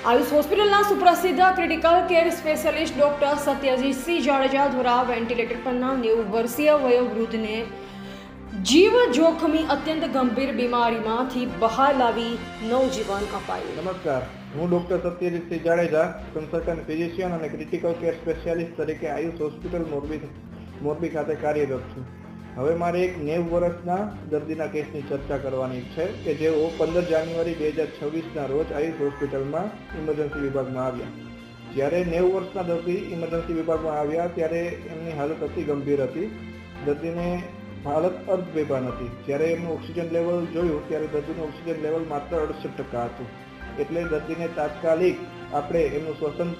આયુષ હોસ્પિટલના સુપ્રસિદ્ધ critical care specialist doctor Satyajitsinh Jadeja દ્વારા વેન્ટિલેટર પરના નેવું વર્ષીય વયોવૃદ્ધને જીવ જોખમી અત્યંત ગંભીર બીમારીમાંથી બહાર લાવી નવજીવન અપાયું નમસ્કાર. હું doctor Satyajitsinh Jadeja consultant physician અને ક્રિટિકલ કેર સ્પેશિયાલિસ્ટ તરીકે આયુષ હોસ્પિટલ મોરબી મોરબી ખાતે કાર્યરત છું. હવે મારે એક નેવ વર્ષના દર્દીના કેસની ચર્ચા કરવાની છે કે જેઓ પંદર જાન્યુઆરી બે હજાર છવ્વીસના રોજ આયુષ હોસ્પિટલમાં ઇમરજન્સી વિભાગમાં આવ્યા. જ્યારે નેવ વર્ષના દર્દી ઇમરજન્સી વિભાગમાં આવ્યા, ત્યારે એમની હાલત અતિ ગંભીર હતી. દર્દીને હાલત અર્ધ બેભાન હતી જ્યારે એમનું ઓક્સિજન લેવલ જોયું, ત્યારે દર્દીનું ઓક્સિજન લેવલ માત્ર અડસઠ ટકા હતું. એટલે દર્દીને તાત્કાલિક આપણે એમનું શ્વસન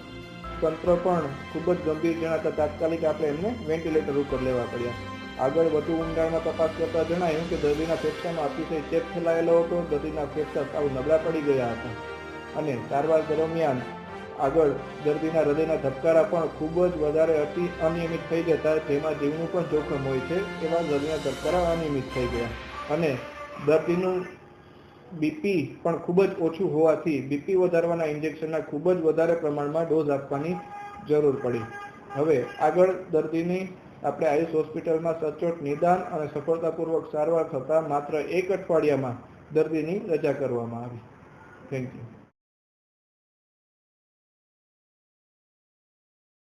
તંત્ર પણ ખૂબ જ ગંભીર જણાતા તાત્કાલિક આપણે એમને વેન્ટિલેટર ઉપર લેવા પડ્યા. આગળ વધુ ઊંડાણમાં તપાસ કરતા જણાયું કે દર્દીના ફેફસામાં અતિશય ચેપ ફેલાયેલો હતો. દર્દીના ફેફસા સાવ નબળા પડી ગયા હતા અને સારવાર દરમિયાન આગળ દર્દીના હૃદયના ધબકારા પણ ખૂબ જ વધારે અતિ અનિયમિત થઈ જતા જેમાં જીવનું પણ જોખમ હોય છે એવા દર્દીના ધબકારા અનિયમિત થઈ ગયા અને દર્દીનું બીપી પણ ખૂબ જ ઓછું હોવાથી બીપી વધારવાના ઇન્જેક્શનના ખૂબ જ વધારે પ્રમાણમાં ડોઝ આપવાની જરૂર પડી. હવે આગળ દર્દીની આપણે આયુષ હોસ્પિટલમાં સચોટ નિદાન અને સફળતાપૂર્વક સારવાર થતાં માત્ર એક અઠવાડિયામાં દર્દીની રજા કરવામાં આવી. Thank you